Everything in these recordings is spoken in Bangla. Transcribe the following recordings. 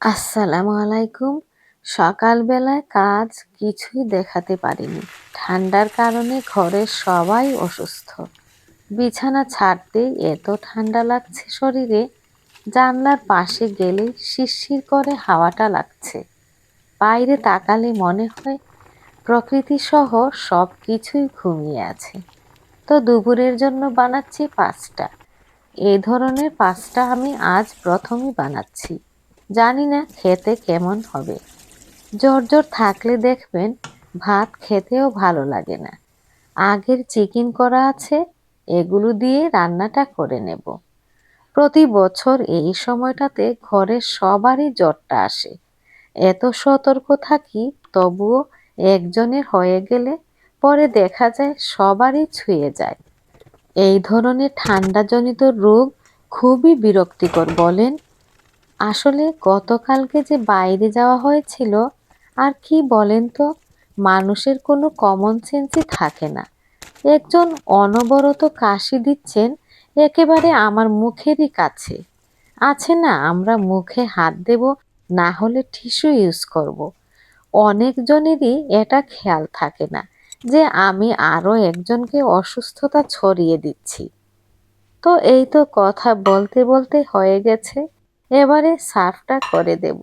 আসসালামু আলাইকুম। সকালবেলায় কাজ কিছুই দেখাতে পারিনি। ঠান্ডার কারণে ঘরের সবাই অসুস্থ। বিছানা ছাড়তেই এত ঠান্ডা লাগছে শরীরে, জানলার পাশে গেলে শিরশির করে হাওয়াটা লাগছে। বাইরে তাকালে মনে হয় প্রকৃতি সহ সব কিছুই ঘুমিয়ে আছে। তো দুপুরের জন্য বানাচ্ছি পাঁচটা এই ধরনের পাঁচটা আমি আজ প্রথমই বানাচ্ছি। জানি না খেতে কেমন হবে। জোর জোর থাকলে দেখবেন ভাত খেতেও ভালো লাগে না। আগের চিকেন করা আছে, এগুলো দিয়ে রান্নাটা করে নেব। প্রতি বছর এই সময়টাতে ঘরের সবারই জ্বরটা আসে। এত সতর্ক থাকি, তবুও একজনের হয়ে গেলে পরে দেখা যায় সবারই ছুঁয়ে যায়। এই ধরনের ঠান্ডাজনিত রোগ খুবই বিরক্তিকর বলেন আসলে গতকালকে যে বাইরে যাওয়া হয়েছিল, আর কি বলেন তো? মানুষের কোনো কমন সেন্সই থাকে না। একজন অনবরত কাশি দিচ্ছেন, একেবারে আমার মুখেরই কাছে। আছে না, আমরা মুখে হাত দেব, না হলে টিস্যু ইউজ করব। অনেকজনেরই এটা খেয়াল থাকে না, যে আমি আরও একজনকে অসুস্থতা ছড়িয়ে দিচ্ছি। তো এই তো কথা বলতে বলতে হয়ে গেছে। এবারে সার্ফটা করে দেব।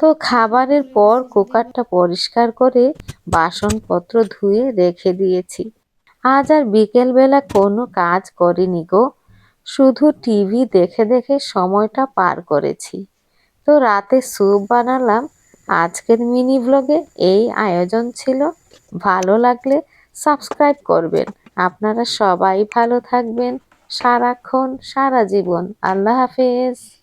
তো খাবারের পর কুকারটা পরিষ্কার করে বাসনপত্র ধুয়ে রেখে দিয়েছি। আজ আর বিকেলবেলা কোনো কাজ করিনি গো। শুধু টিভি দেখে দেখে সময়টা পার করেছি। তো রাতে স্যুপ বানালাম। আজকের মিনি ব্লগে এই আয়োজন ছিল। ভালো লাগলে সাবস্ক্রাইব করবেন। আপনারা সবাই ভালো থাকবেন। সারাক্ষণ, সারা জীবন। আল্লাহ হাফেজ।